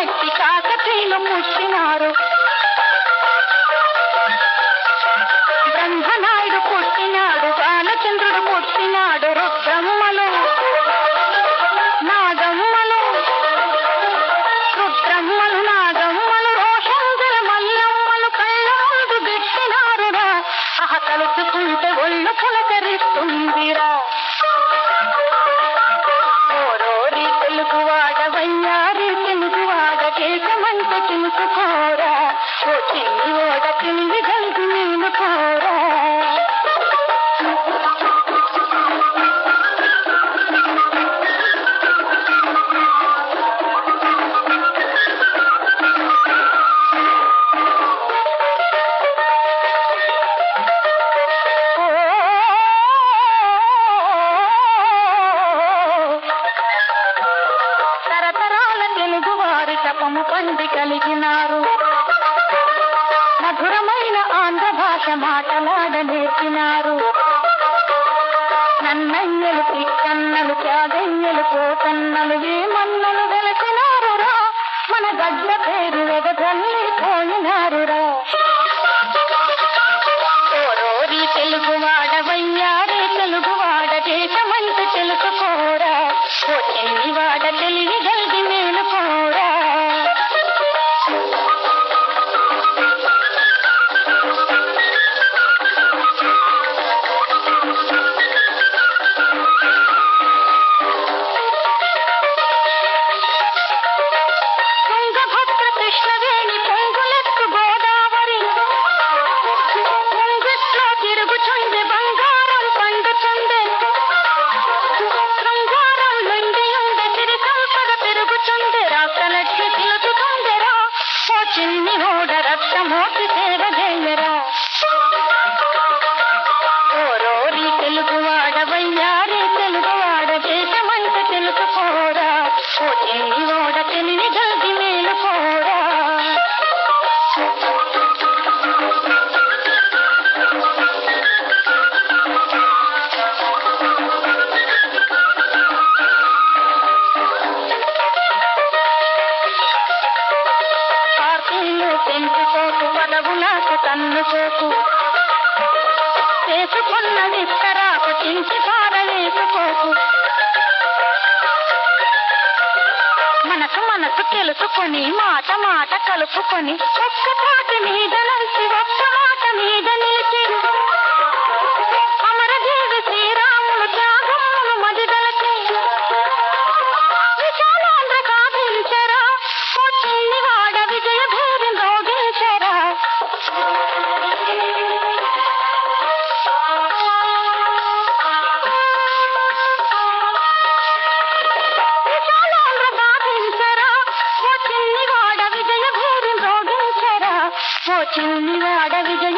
గట్టి కాకతీలు పుట్టినారు. బ్రహ్మనాయుడు పుట్టినాడు బాలచంద్రుడు పుట్టినాడు రుద్రమ్మలు నాగమ్మలు రుద్రమ్మలు నాగమ్మలు రోషంగల మల్లమ్మలు కళ్ళ ముందు గెట్టినారురా ఆహ తలుచుకుంటే ఒళ్ళు పులకరిస్తుంది. తెలుసుకోరా ఓడ తిండి కలిగి నేను కోరా తరతరాల తెలుగు వారి తపము పండి కలిగినారు. మాటలాడ నేర్చినారు నన్నయ్యలు పిక్కన్నలు త్యాగయ్యలు పోతన్నలు ఏమన్నలు వెలసినారురా? మన గడ్డ పేరు వెగదల్లి పోయినారురా. ಚಿನ್ನಿಹೋದ ರಕ್ಷ ಮೋತಿ ಸೇವದ ఇంటి చించి పారవేసుకోకు మనసు మనసు తెలుసుకొని మాట మాట కలుపుకొని ఒక్క మాట మీద నలిసి ఒక్క మాట మీద నిలిచి ಚಿನ್ನಿನ ಅಡವಿಗೆ